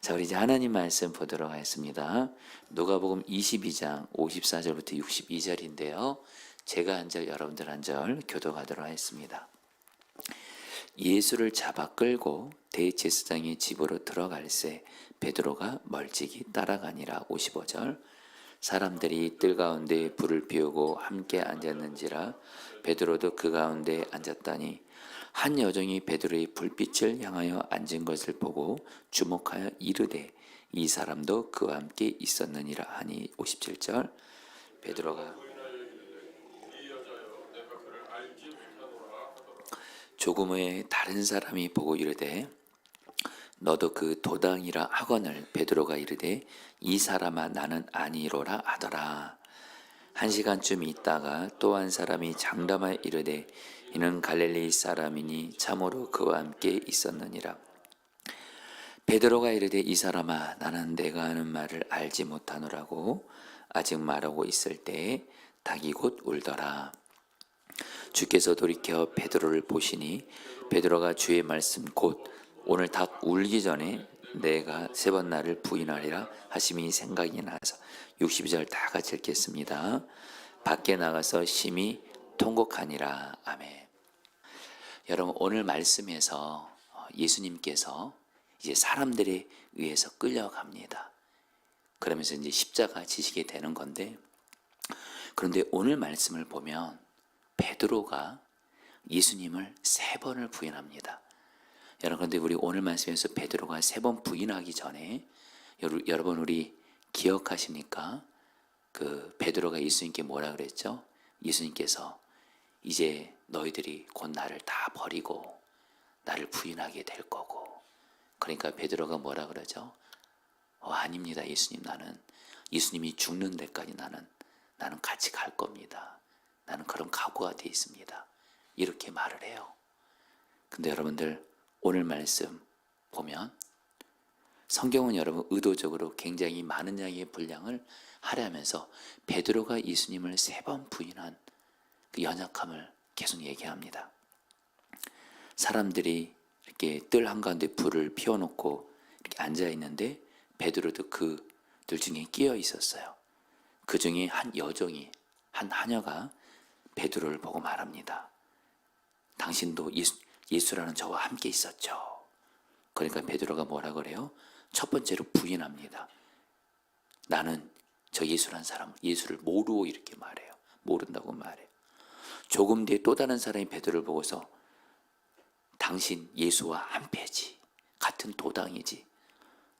자, 우리 이제 하나님 말씀 보도록 하겠습니다. 누가복음 22장 54절부터 62절인데요. 제가 한 절, 여러분들 한 절 교도하도록 하겠습니다. 예수를 잡아 끌고 대제사장의 집으로 들어갈새 베드로가 멀찍이 따라가니라 55절 사람들이 뜰 가운데 불을 피우고 함께 앉았는지라 베드로도 그 가운데 앉았다니 한 여종이 베드로의 불빛을 향하여 앉은 것을 보고 주목하여 이르되 이 사람도 그와 함께 있었느니라. 하니 57절. 베드로가 조금 후에 다른 사람이 보고 이르되 너도 그 도당이라 하거늘. 베드로가 이르되 이 사람아 나는 아니로라 하더라. 한 시간쯤 있다가 또 한 사람이 장담하여 이르되 이는 갈릴리 사람이니 참으로 그와 함께 있었느니라 베드로가 이르되 이 사람아 나는 내가 하는 말을 알지 못하노라고 아직 말하고 있을 때에 닭이 곧 울더라 주께서 돌이켜 베드로를 보시니 베드로가 주의 말씀 곧 오늘 닭 울기 전에 내가 세 번 나를 부인하리라 하심이 생각이 나서 62절 다 같이 읽겠습니다. 밖에 나가서 심히 통곡하니라. 아멘. 여러분 오늘 말씀에서 예수님께서 이제 사람들에 의해서 끌려갑니다. 그러면서 이제 십자가 지시게 되는 건데 그런데 오늘 말씀을 보면 베드로가 예수님을 세 번을 부인합니다. 여러분 그런데 우리 오늘 말씀에서 베드로가 세 번 부인하기 전에 여러- 여러분 우리 기억하십니까? 그 베드로가 예수님께 뭐라 그랬죠? 예수님께서 이제 너희들이 곧 나를 다 버리고 나를 부인하게 될 거고 그러니까 베드로가 뭐라 그러죠? 어, 아닙니다 예수님 나는 예수님이 죽는 데까지 나는 나는 같이 갈 겁니다. 나는 그런 각오가 돼 있습니다. 이렇게 말을 해요. 근데 여러분들 오늘 말씀 보면 성경은 여러분 의도적으로 굉장히 많은 양의 분량을 하려면서 베드로가 예수님을 세 번 부인한 그 연약함을 계속 얘기합니다. 사람들이 이렇게 뜰 한가운데 불을 피워놓고 이렇게 앉아 있는데 베드로도 그 들 중에 끼어 있었어요. 그 중에 한 여종이 한 하녀가 베드로를 보고 말합니다. 당신도 예수, 예수라는 저와 함께 있었죠. 그러니까 베드로가 뭐라 그래요? 첫 번째로 부인합니다. 나는 저 예수란 사람, 예수를 모르고 이렇게 말해요. 모른다고 말해요. 조금 뒤에 또 다른 사람이 베드로를 보고서 당신 예수와 한패지. 같은 도당이지.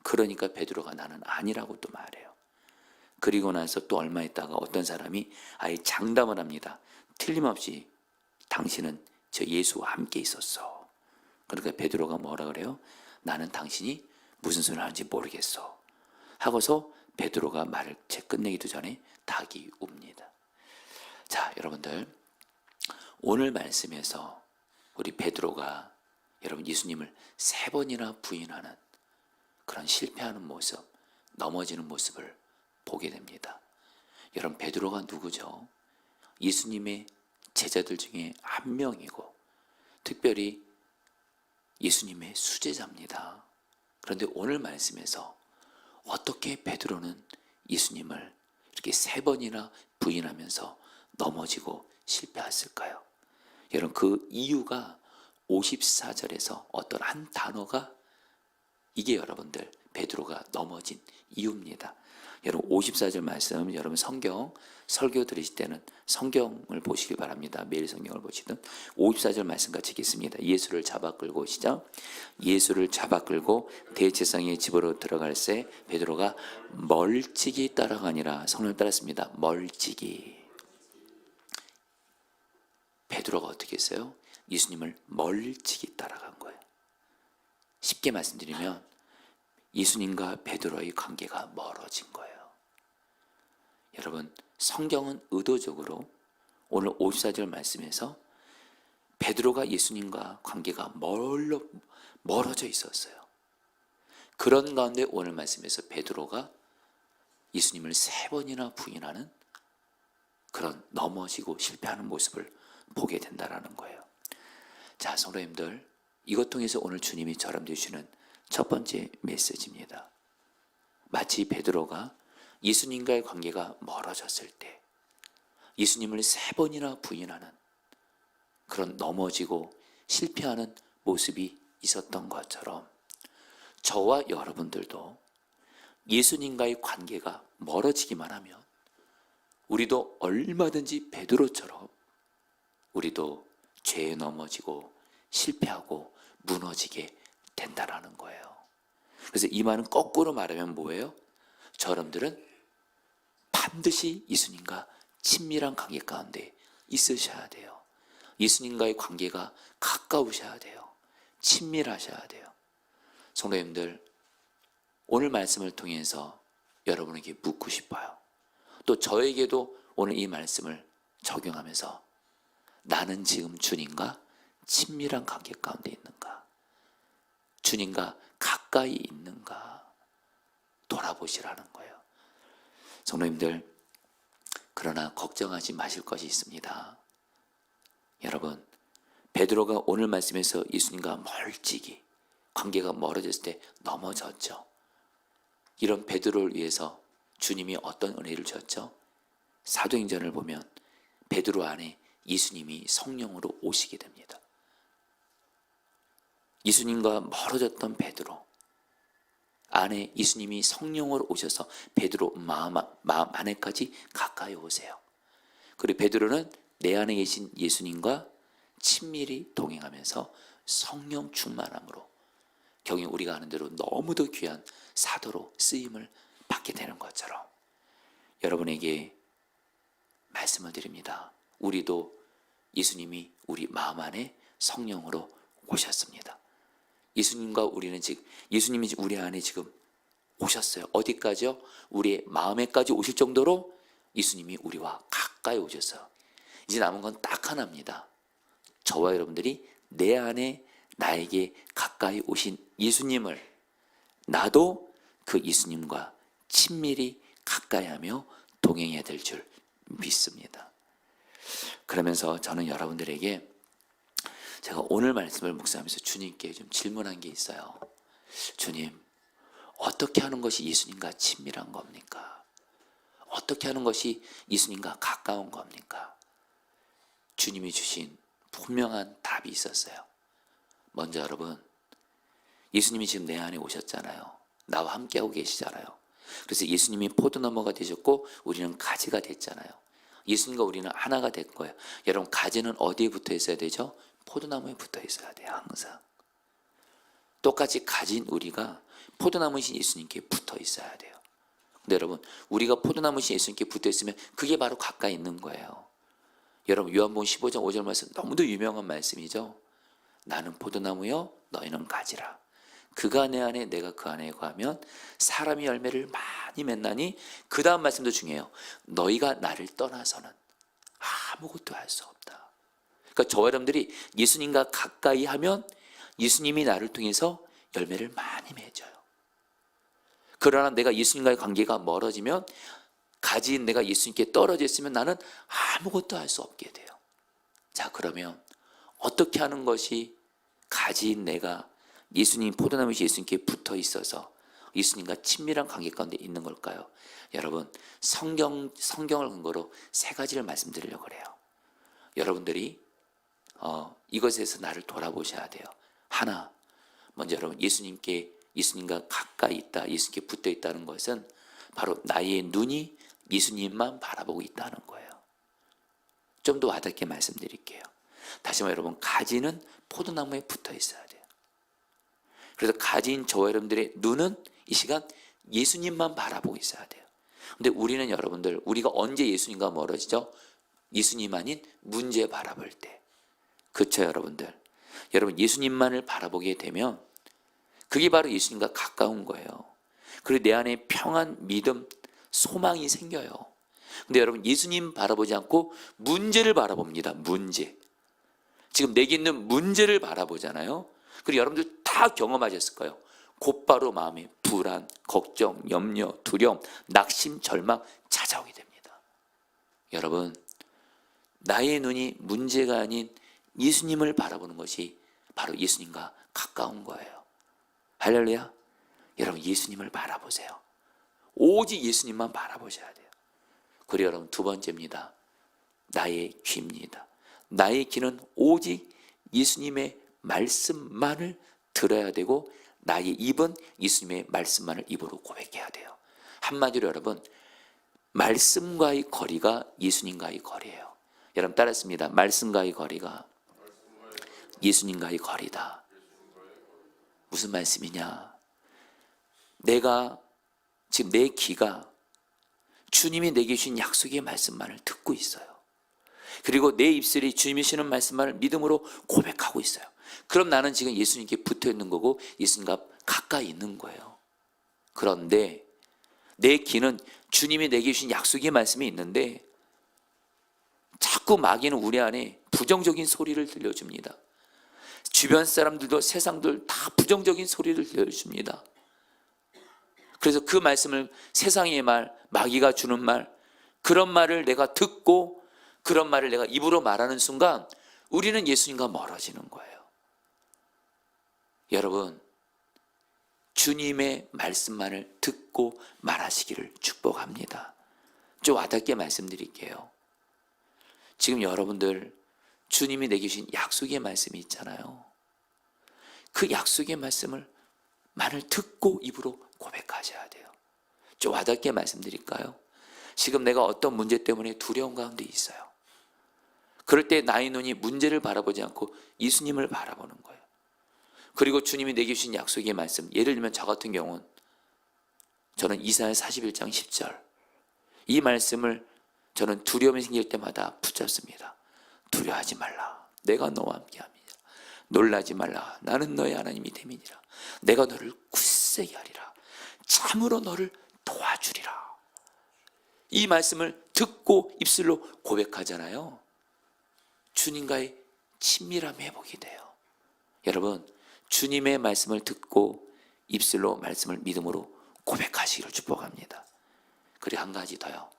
그러니까 베드로가 나는 아니라고 또 말해요. 그리고 나서 또 얼마 있다가 어떤 사람이 아예 장담을 합니다. 틀림없이 당신은 저 예수와 함께 있었어. 그러니까 베드로가 뭐라 그래요? 나는 당신이 무슨 소리를 하는지 모르겠어. 하고서 베드로가 말을 채 끝내기도 전에 닭이 웁니다. 자, 여러분들 오늘 말씀에서 우리 베드로가 여러분 예수님을 세 번이나 부인하는 그런 실패하는 모습, 넘어지는 모습을 보게 됩니다. 여러분 베드로가 누구죠? 예수님의 제자들 중에 한 명이고 특별히 예수님의 수제자입니다. 그런데 오늘 말씀에서 어떻게 베드로는 예수님을 이렇게 세 번이나 부인하면서 넘어지고 실패했을까요? 여러분 그 이유가 54절에서 어떤 한 단어가 이게 여러분들 베드로가 넘어진 이유입니다. 여러분 54절 말씀 여러분 성경 설교 들으실 때는 성경을 보시기 바랍니다. 매일 성경을 보시든 54절 말씀 같이 읽겠습니다. 예수를 잡아 끌고 시작. 예수를 잡아 끌고 대제사장의 집으로 들어갈 새 베드로가 멀찍이 따라가니라 성령 따랐습니다. 멀찍이 베드로가 어떻게 했어요? 예수님을 멀찍이 따라간 거예요. 쉽게 말씀드리면 예수님과 베드로의 관계가 멀어진 거예요. 여러분, 성경은 의도적으로 오늘 54절 말씀에서 베드로가 예수님과 관계가 멀어, 멀어져 있었어요. 그런 가운데 오늘 말씀에서 베드로가 예수님을 세 번이나 부인하는 그런 넘어지고 실패하는 모습을 보게 된다라는 거예요. 자, 성도님들, 이것 통해서 오늘 주님이 저람 주시는 첫 번째 메시지입니다. 마치 베드로가 예수님과의 관계가 멀어졌을 때 예수님을 세 번이나 부인하는 그런 넘어지고 실패하는 모습이 있었던 것처럼 저와 여러분들도 예수님과의 관계가 멀어지기만 하면 우리도 얼마든지 베드로처럼 우리도 죄에 넘어지고 실패하고 무너지게 된다라는 거예요. 그래서 이 말은 거꾸로 말하면 뭐예요? 저러분들은 반드시 예수님과 친밀한 관계 가운데 있으셔야 돼요. 예수님과의 관계가 가까우셔야 돼요. 친밀하셔야 돼요. 성도님들, 오늘 말씀을 통해서 여러분에게 묻고 싶어요. 또 저에게도 오늘 이 말씀을 적용하면서 나는 지금 주님과 친밀한 관계 가운데 있는가? 주님과 가까이 있는가? 돌아보시라는 거예요. 성도님들, 그러나 걱정하지 마실 것이 있습니다. 여러분, 베드로가 오늘 말씀에서 예수님과 멀찍이 관계가 멀어졌을 때 넘어졌죠. 이런 베드로를 위해서 주님이 어떤 은혜를 줬죠? 사도행전을 보면 베드로 안에 예수님이 성령으로 오시게 됩니다. 예수님과 멀어졌던 베드로 안에 예수님이 성령으로 오셔서 베드로 마음, 마음 안에까지 가까이 오세요. 그리고 베드로는 내 안에 계신 예수님과 친밀히 동행하면서 성령 충만함으로 경히 우리가 아는 대로 너무도 귀한 사도로 쓰임을 받게 되는 것처럼 여러분에게 말씀을 드립니다. 우리도 예수님이 우리 마음 안에 성령으로 오셨습니다. 예수님과 우리는 지금 예수님이 우리 안에 지금 오셨어요. 어디까지요? 우리의 마음에까지 오실 정도로 예수님이 우리와 가까이 오셨어요. 이제 남은 건 딱 하나입니다. 저와 여러분들이 내 안에 나에게 가까이 오신 예수님을 나도 그 예수님과 친밀히 가까이 하며 동행해야 될 줄 믿습니다. 그러면서 저는 여러분들에게 제가 오늘 말씀을 묵상하면서 주님께 좀 질문한 게 있어요. 주님, 어떻게 하는 것이 예수님과 친밀한 겁니까? 어떻게 하는 것이 예수님과 가까운 겁니까? 주님이 주신 분명한 답이 있었어요. 먼저 여러분, 예수님이 지금 내 안에 오셨잖아요. 나와 함께하고 계시잖아요. 그래서 예수님이 포도나무가 되셨고 우리는 가지가 됐잖아요. 예수님과 우리는 하나가 된 거예요. 여러분 가지는 어디에 붙어 있어야 되죠? 포도나무에 붙어 있어야 돼요. 항상. 똑같이 가진 우리가 포도나무신 예수님께 붙어 있어야 돼요. 근데 여러분 우리가 포도나무신 예수님께 붙어 있으면 그게 바로 가까이 있는 거예요. 여러분 요한복음 15장 5절 말씀 너무도 유명한 말씀이죠. 나는 포도나무요 너희는 가지라. 그가 내 안에 내가 그 안에 거하면 사람이 열매를 많이 맺나니 그 다음 말씀도 중요해요. 너희가 나를 떠나서는 아무것도 할 수 없다. 그러니까 저와 여러분들이 예수님과 가까이 하면 예수님이 나를 통해서 열매를 많이 맺어요. 그러나 내가 예수님과의 관계가 멀어지면 가진 내가 예수님께 떨어져 있으면 나는 아무것도 할 수 없게 돼요. 자, 그러면 어떻게 하는 것이 가진 내가 예수님 포도나무시 예수님께 붙어 있어서 예수님과 친밀한 관계 가운데 있는 걸까요? 여러분 성경 성경을 근거로 세 가지를 말씀드리려고 그래요. 여러분들이 어, 이것에서 나를 돌아보셔야 돼요. 하나 먼저 여러분 예수님께 예수님과 가까이 있다, 예수님께 붙어 있다는 것은 바로 나의 눈이 예수님만 바라보고 있다는 거예요. 좀 더 와닿게 말씀드릴게요. 다시 말해 여러분 가지는 포도나무에 붙어 있어야 돼요. 그래서 가진 저와 여러분들의 눈은 이 시간 예수님만 바라보고 있어야 돼요. 근데 우리는 여러분들 우리가 언제 예수님과 멀어지죠? 예수님 아닌 문제 바라볼 때. 그쵸 여러분들. 여러분 예수님만을 바라보게 되면 그게 바로 예수님과 가까운 거예요. 그리고 내 안에 평안, 믿음, 소망이 생겨요. 근데 여러분 예수님 바라보지 않고 문제를 바라봅니다. 문제. 지금 내게 있는 문제를 바라보잖아요. 그리고 여러분들 다 경험하셨을 거예요. 곧바로 마음에 불안, 걱정, 염려, 두려움, 낙심, 절망 찾아오게 됩니다. 여러분, 나의 눈이 문제가 아닌 예수님을 바라보는 것이 바로 예수님과 가까운 거예요. 할렐루야. 여러분, 예수님을 바라보세요. 오직 예수님만 바라보셔야 돼요. 그리고 여러분 두 번째입니다. 나의 귀입니다. 나의 귀는 오직 예수님의 말씀만을 들어야 되고 나의 입은 예수님의 말씀만을 입으로 고백해야 돼요. 한마디로 여러분 말씀과의 거리가 예수님과의 거리예요. 여러분 따랐습니다. 말씀과의 거리가 예수님과의 거리다. 무슨 말씀이냐? 내가 지금 내 귀가 주님이 내게 주신 약속의 말씀만을 듣고 있어요. 그리고 내 입술이 주님이 주시는 말씀만을 믿음으로 고백하고 있어요. 그럼 나는 지금 예수님께 붙어 있는 거고 예수님과 가까이 있는 거예요. 그런데 내 귀는 주님이 내게 주신 약속의 말씀이 있는데 자꾸 마귀는 우리 안에 부정적인 소리를 들려줍니다. 주변 사람들도 세상들 다 부정적인 소리를 들려줍니다. 그래서 그 말씀을 세상의 말, 마귀가 주는 말, 그런 말을 내가 듣고 그런 말을 내가 입으로 말하는 순간 우리는 예수님과 멀어지는 거예요. 여러분, 주님의 말씀만을 듣고 말하시기를 축복합니다. 좀 와닿게 말씀드릴게요. 지금 여러분들 주님이 내게 주신 약속의 말씀이 있잖아요. 그 약속의 말씀을 만을 듣고 입으로 고백하셔야 돼요. 좀 와닿게 말씀드릴까요? 지금 내가 어떤 문제 때문에 두려움 가운데 있어요. 그럴 때 나의 눈이 문제를 바라보지 않고 예수님을 바라보는 거예요. 그리고 주님이 내게 주신 약속의 말씀, 예를 들면 저 같은 경우는 저는 이사야 41장 10절 이 말씀을 저는 두려움이 생길 때마다 붙잡습니다. 두려워하지 말라. 내가 너와 함께함이라. 놀라지 말라. 나는 너의 하나님이 됨이니라. 내가 너를 굳세게 하리라. 참으로 너를 도와주리라. 이 말씀을 듣고 입술로 고백하잖아요. 주님과의 친밀함 회복이 돼요. 여러분, 주님의 말씀을 듣고 입술로 말씀을 믿음으로 고백하시기를 축복합니다. 그리고 한 가지 더요.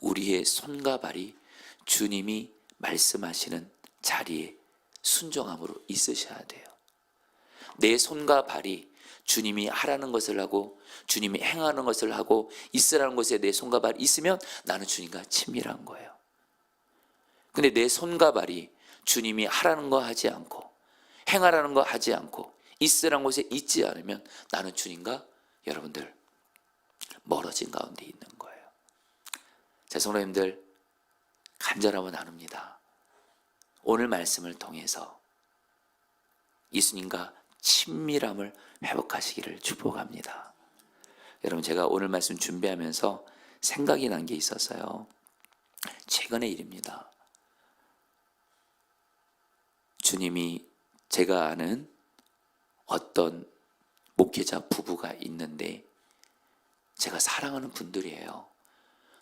우리의 손과 발이 주님이 말씀하시는 자리에 순종함으로 있으셔야 돼요. 내 손과 발이 주님이 하라는 것을 하고 주님이 행하는 것을 하고 있으라는 것에 내 손과 발이 있으면 나는 주님과 친밀한 거예요. 근데 내 손과 발이 주님이 하라는 거 하지 않고 행하라는 거 하지 않고 있으라는 곳에 있지 않으면 나는 주님과 여러분들 멀어진 가운데 있는 거예요. 자, 성도님들 간절함을 나눕니다. 오늘 말씀을 통해서 예수님과 친밀함을 회복하시기를 축복합니다. 여러분 제가 오늘 말씀 준비하면서 생각이 난 게 있었어요. 최근의 일입니다. 주님이 제가 아는 어떤 목회자 부부가 있는데 제가 사랑하는 분들이에요.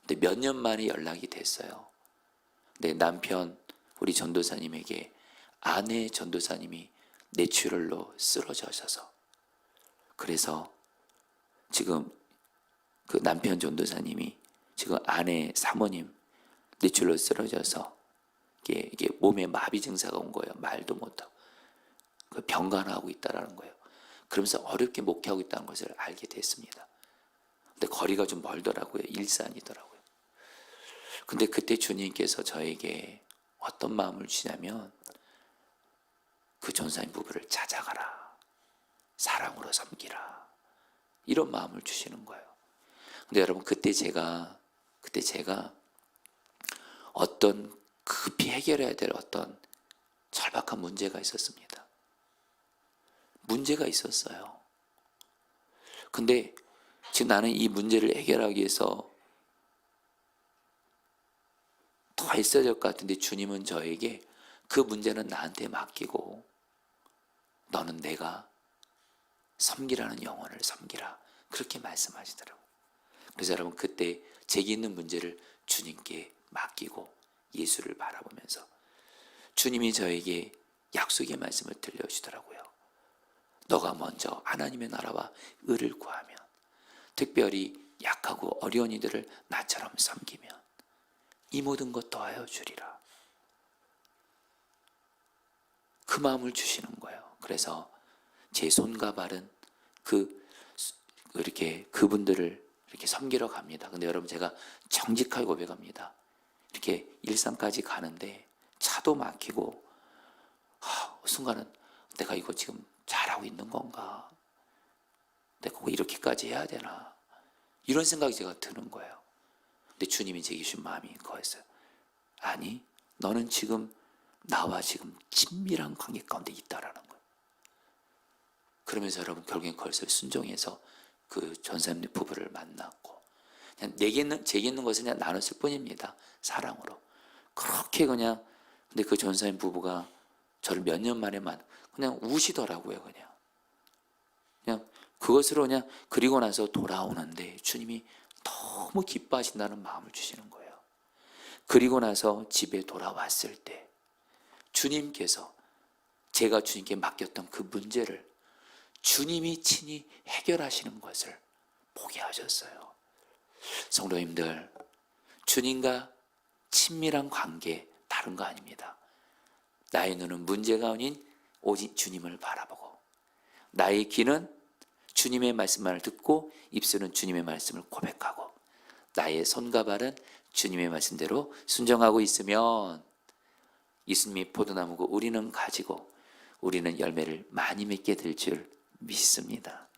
근데 몇 년 만에 연락이 됐어요. 내 남편 우리 전도사님에게 아내 전도사님이 뇌출혈로 쓰러져서 그래서 지금 그 남편 전도사님이 지금 아내 사모님 뇌출로 쓰러져서 이게, 이게 몸에 마비 증세가 온 거예요. 말도 못하고 그 병간하고 있다라는 거예요. 그러면서 어렵게 목회하고 있다는 것을 알게 됐습니다. 근데 거리가 좀 멀더라고요. 일산이더라고요. 근데 그때 주님께서 저에게 어떤 마음을 주냐면 그 전사님 부부를 찾아가라. 사랑으로 섬기라. 이런 마음을 주시는 거예요. 근데 여러분 그때 제가 그때 제가 어떤 급히 해결해야 될 어떤 절박한 문제가 있었습니다. 문제가 있었어요. 근데 지금 나는 이 문제를 해결하기 위해서 더 했어야 될 것 같은데 주님은 저에게 그 문제는 나한테 맡기고 너는 내가 섬기라는 영혼을 섬기라. 그렇게 말씀하시더라고요. 그래서 여러분 그때 제게 있는 문제를 주님께 맡기고 예수를 바라보면서 주님이 저에게 약속의 말씀을 들려주더라고요. 너가 먼저 하나님의 나라와 의를 구하면 특별히 약하고 어려운 이들을 나처럼 섬기면 이 모든 것 더하여 주리라. 그 마음을 주시는 거예요. 그래서 제 손과 발은 그 이렇게 그분들을 이렇게 섬기러 갑니다. 근데 여러분 제가 정직하게 고백합니다. 이렇게 일산까지 가는데 차도 막히고 하, 순간은 내가 이거 지금 잘하고 있는 건가? 내가 꼭 이렇게까지 해야 되나? 이런 생각이 제가 드는 거예요. 근데 주님이 제게 주신 마음이 거였어요. 아니, 너는 지금 나와 지금 친밀한 관계 가운데 있다라는 거예요. 그러면서 여러분 결국엔 그것을 순종해서 그 전사님 부부를 만났고 그냥 내게 있는 제게 있는 것을 그냥 나눴을 뿐입니다. 사랑으로 그렇게 그냥 근데 그 전사님 부부가 저를 몇 년 만에 만 그냥 우시더라고요. 그냥 그냥 그것으로 그냥 그리고 나서 돌아오는데 주님이 너무 기뻐하신다는 마음을 주시는 거예요. 그리고 나서 집에 돌아왔을 때 주님께서 제가 주님께 맡겼던 그 문제를 주님이 친히 해결하시는 것을 보게 하셨어요. 성도님들, 주님과 친밀한 관계 다른 거 아닙니다. 나의 눈은 문제가 아닌 오직 주님을 바라보고 나의 귀는 주님의 말씀만을 듣고 입술은 주님의 말씀을 고백하고 나의 손과 발은 주님의 말씀대로 순종하고 있으면 예수님이 포도나무고 우리는 가지고 우리는 열매를 많이 맺게 될 줄 믿습니다.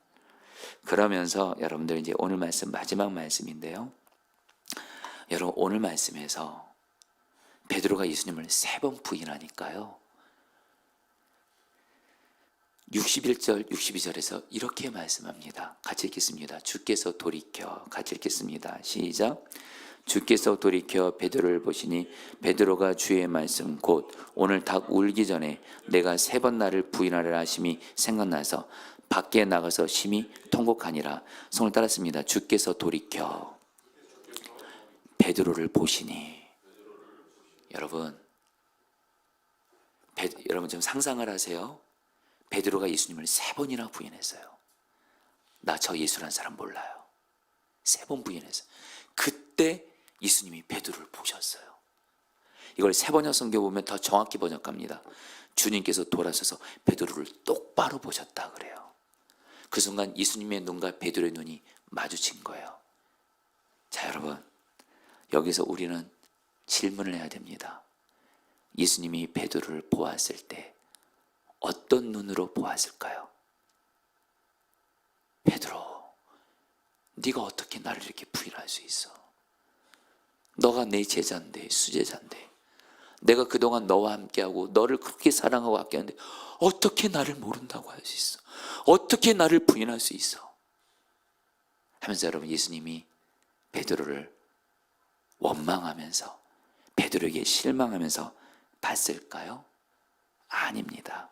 그러면서 여러분들 이제 오늘 말씀 마지막 말씀인데요. 여러분 오늘 말씀에서 베드로가 예수님을 세 번 부인하니까요. 61절, 62절에서 이렇게 말씀합니다. 같이 읽겠습니다. 주께서 돌이켜 같이 읽겠습니다. 시작. 주께서 돌이켜 베드로를 보시니 베드로가 주의 말씀 곧 오늘 닭 울기 전에 내가 세 번 나를 부인하려 하심이 생각나서 밖에 나가서 심히 통곡하니라. 성을 따랐습니다. 주께서 돌이켜 베드로를 보시니 여러분 베, 여러분 좀 상상을 하세요. 베드로가 예수님을 세 번이나 부인했어요. 나 저 예수란 사람 몰라요. 세 번 부인했어요. 그때 예수님이 베드로를 보셨어요. 이걸 세 번역 성경 보면 더 정확히 번역합니다. 주님께서 돌아서서 베드로를 똑바로 보셨다 그래요. 그 순간 예수님의 눈과 베드로의 눈이 마주친 거예요. 자, 여러분. 여기서 우리는 질문을 해야 됩니다. 예수님이 베드로를 보았을 때 어떤 눈으로 보았을까요? 베드로, 네가 어떻게 나를 이렇게 부인할 수 있어? 너가 내 제자인데 수제자인데 내가 그동안 너와 함께하고 너를 그렇게 사랑하고 아꼈는데 어떻게 나를 모른다고 할 수 있어? 어떻게 나를 부인할 수 있어? 하면서 여러분 예수님이 베드로를 원망하면서 베드로에게 실망하면서 봤을까요? 아닙니다.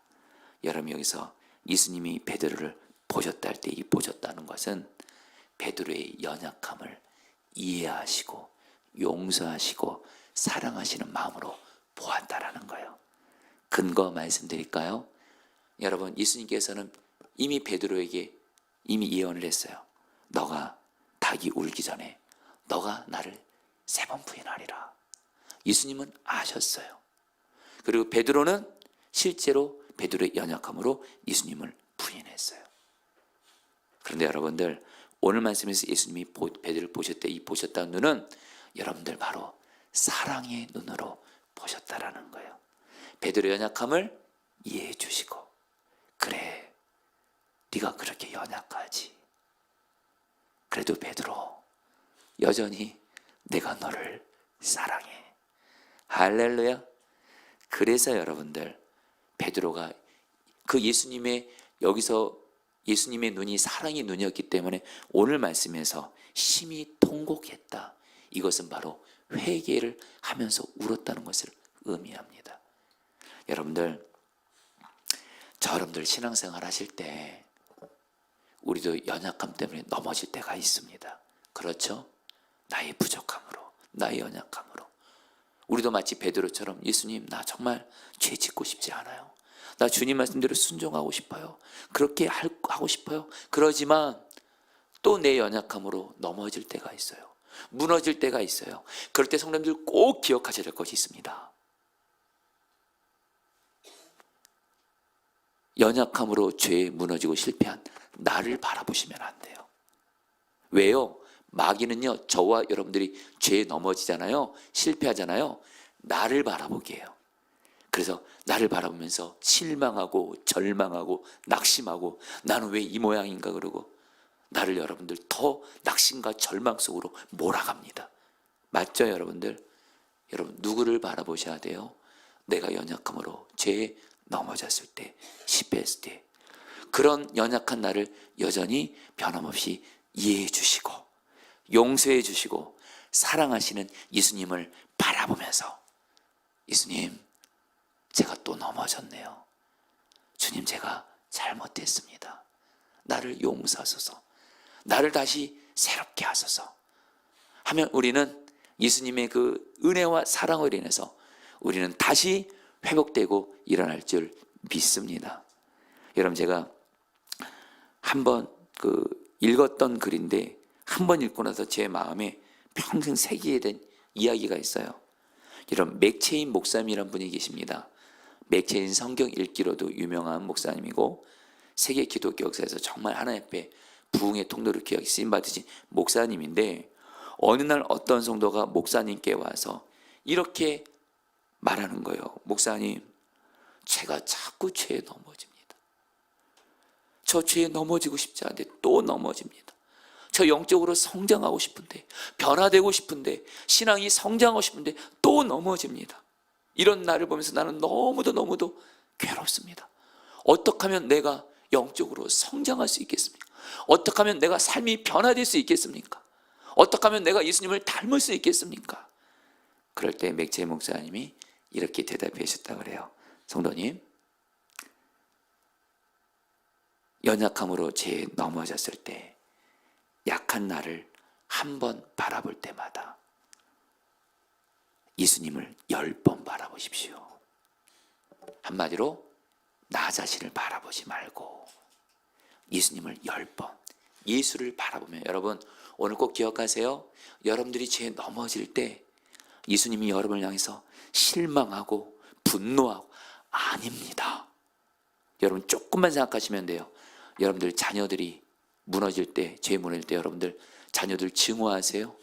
여러분 여기서 예수님이 베드로를 보셨다 할 때 이 보셨다는 것은 베드로의 연약함을 이해하시고 용서하시고 사랑하시는 마음으로 보았다라는 거예요. 근거 말씀드릴까요? 여러분 예수님께서는 이미 베드로에게 이미 예언을 했어요. 너가 닭이 울기 전에 너가 나를 세 번 부인하리라. 예수님은 아셨어요. 그리고 베드로는 실제로 베드로의 연약함으로 예수님을 부인했어요. 그런데 여러분들 오늘 말씀에서 예수님이 베드로를 보셨대 이 보셨다는 눈은 여러분들 바로 사랑의 눈으로 보셨다라는 거예요. 베드로의 연약함을 이해해 주시고 그래 네가 그렇게 연약하지. 그래도 베드로 여전히 내가 너를 사랑해. 할렐루야. 그래서 여러분들 베드로가 그 예수님의 여기서 예수님의 눈이 사랑의 눈이었기 때문에 오늘 말씀에서 심히 통곡했다. 이것은 바로 회개를 하면서 울었다는 것을 의미합니다. 여러분들 저 여러분들 신앙생활 하실 때 우리도 연약함 때문에 넘어질 때가 있습니다. 그렇죠? 나의 부족함으로, 나의 연약함으로. 우리도 마치 베드로처럼 예수님 나 정말 죄 짓고 싶지 않아요. 나 주님 말씀대로 순종하고 싶어요. 그렇게 할, 하고 싶어요. 그러지만 또 내 연약함으로 넘어질 때가 있어요. 무너질 때가 있어요. 그럴 때 성도님들 꼭 기억하셔야 될 것이 있습니다. 연약함으로 죄에 무너지고 실패한 나를 바라보시면 안 돼요. 왜요? 마귀는요, 저와 여러분들이 죄에 넘어지잖아요. 실패하잖아요. 나를 바라보게 해요. 그래서 나를 바라보면서 실망하고 절망하고 낙심하고 나는 왜 이 모양인가 그러고 나를 여러분들 더 낙심과 절망 속으로 몰아갑니다. 맞죠, 여러분들? 여러분 누구를 바라보셔야 돼요? 내가 연약함으로 죄에 넘어졌을 때, 실패했을 때 그런 연약한 나를 여전히 변함없이 이해해 주시고 용서해 주시고 사랑하시는 예수님을 바라보면서 예수님 제가 또 넘어졌네요. 주님 제가 잘못했습니다. 나를 용서하소서. 나를 다시 새롭게 하소서. 하면 우리는 예수님의 그 은혜와 사랑을 인해서 우리는 다시 회복되고 일어날 줄 믿습니다. 여러분 제가 한번 그 읽었던 글인데 한 번 읽고 나서 제 마음에 평생 새기게 된 이야기가 있어요. 여러분 맥체인 목사님이란 분이 계십니다. 맥체인 성경 읽기로도 유명한 목사님이고 세계 기독교 역사에서 정말 하나님 앞에 부흥의 통로를 기억이 쓰임 받으신 목사님인데 어느 날 어떤 성도가 목사님께 와서 이렇게 말하는 거예요. 목사님, 제가 자꾸 죄에 넘어집니다. 저 죄에 넘어지고 싶지 않은데 또 넘어집니다. 저 영적으로 성장하고 싶은데, 변화되고 싶은데, 신앙이 성장하고 싶은데 또 넘어집니다. 이런 나를 보면서 나는 너무도 너무도 괴롭습니다. 어떻게 하면 내가 영적으로 성장할 수 있겠습니까? 어떻게 하면 내가 삶이 변화될 수 있겠습니까? 어떻게 하면 내가 예수님을 닮을 수 있겠습니까? 그럴 때 맥체 목사님이 이렇게 대답해 주셨다 그래요. 성도님, 연약함으로 죄에 넘어졌을 때 약한 나를 한 번 바라볼 때마다 예수님을 열 번 바라보십시오. 한마디로 나 자신을 바라보지 말고 예수님을 열 번, 예수를 바라보면 여러분 오늘 꼭 기억하세요. 여러분들이 죄에 넘어질 때 예수님이 여러분을 향해서 실망하고 분노하고 아닙니다. 여러분 조금만 생각하시면 돼요. 여러분들 자녀들이 무너질 때, 죄 무너질 때 여러분들 자녀들 증오하세요?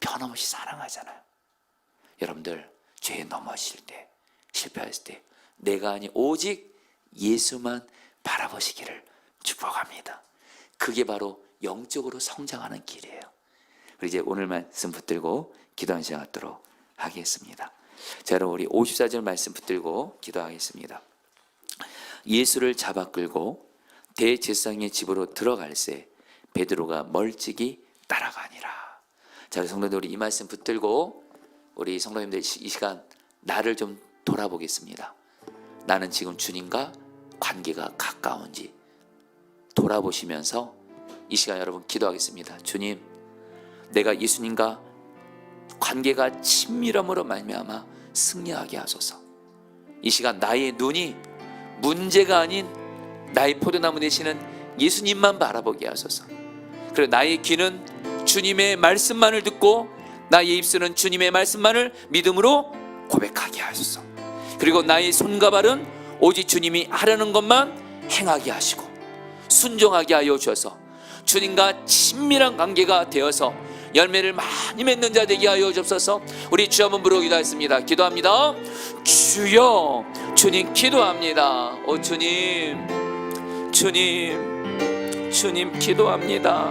변함없이 사랑하잖아요. 여러분들 죄에 넘어질 때, 실패했을 때 내가 아니 오직 예수만 바라보시기를 축복합니다. 그게 바로 영적으로 성장하는 길이에요. 우리 이제 오늘 말씀 붙들고 기도하는 시간 갖도록 하겠습니다. 자, 여러분 우리 54절 말씀 붙들고 기도하겠습니다. 예수를 잡아 끌고 대제사장의 집으로 들어갈새 베드로가 멀찍이 따라가니라. 자, 우리 성도들 우리 이 말씀 붙들고 우리 성도님들 이 시간 나를 좀 돌아보겠습니다. 나는 지금 주님과 관계가 가까운지 돌아보시면서 이 시간 여러분 기도하겠습니다. 주님, 내가 예수님과 관계가 친밀함으로 말미암아 승리하게 하소서. 이 시간 나의 눈이 문제가 아닌 나의 포도나무 되시는 예수님만 바라보게 하소서. 그리고 나의 귀는 주님의 말씀만을 듣고 나의 입술은 주님의 말씀만을 믿음으로 고백하게 하소서. 그리고 나의 손과 발은 오직 주님이 하려는 것만 행하게 하시고 순종하게 하여 주셔서 주님과 친밀한 관계가 되어서 열매를 많이 맺는 자 되게 하여 주옵소서. 우리 주 한번 부르 기도 했습니다. 기도합니다. 주여, 주님 기도합니다. 오 주님, 주님, 주님 기도합니다.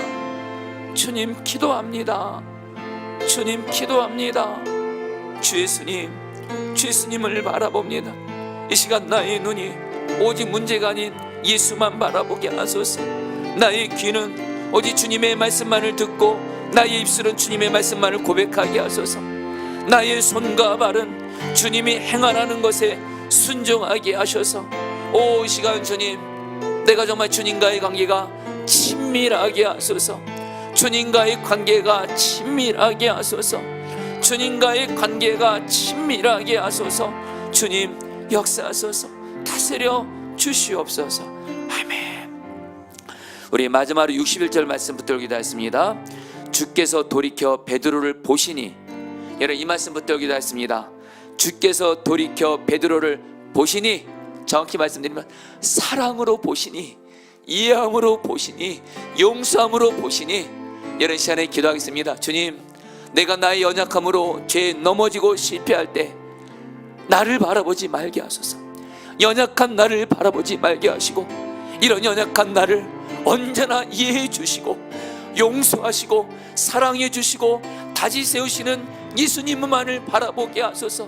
주님 기도합니다. 주님 기도합니다. 주 예수님, 주 예수님을 바라봅니다. 이 시간 나의 눈이 오직 문제가 아닌 예수만 바라보게 하소서. 나의 귀는 오직 주님의 말씀만을 듣고 나의 입술은 주님의 말씀만을 고백하게 하소서. 나의 손과 발은 주님이 행하라는 것에 순종하게 하셔서 오 시간 주님 내가 정말 주님과의 관계가 친밀하게 하소서. 주님과의 관계가 친밀하게 하소서. 주님과의 관계가 친밀하게 하소서. 주님 역사하소서. 다스려 주시옵소서. 아멘. 우리 마지막으로 61절 말씀 붙들기 도 했습니다. 주께서 돌이켜 베드로를 보시니 여러분 이 말씀 붙들기 도 했습니다. 주께서 돌이켜 베드로를 보시니 정확히 말씀드리면 사랑으로 보시니 이해함으로 보시니 용서함으로 보시니 이런 시간에 기도하겠습니다. 주님, 내가 나의 연약함으로 죄에 넘어지고 실패할 때 나를 바라보지 말게 하소서. 연약한 나를 바라보지 말게 하시고 이런 연약한 나를 언제나 이해해 주시고 용서하시고 사랑해 주시고 다시 세우시는 예수님만을 바라보게 하소서.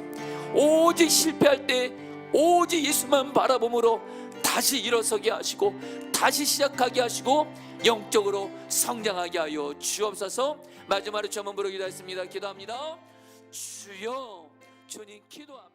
오직 실패할 때 오직 예수만 바라봄으로 다시 일어서게 하시고 다시 시작하게 하시고 영적으로 성장하게 하여 주옵소서. 마지막으로 주 한번 부르기도 했습니다. 기도합니다. 주여 주님 기도합니다.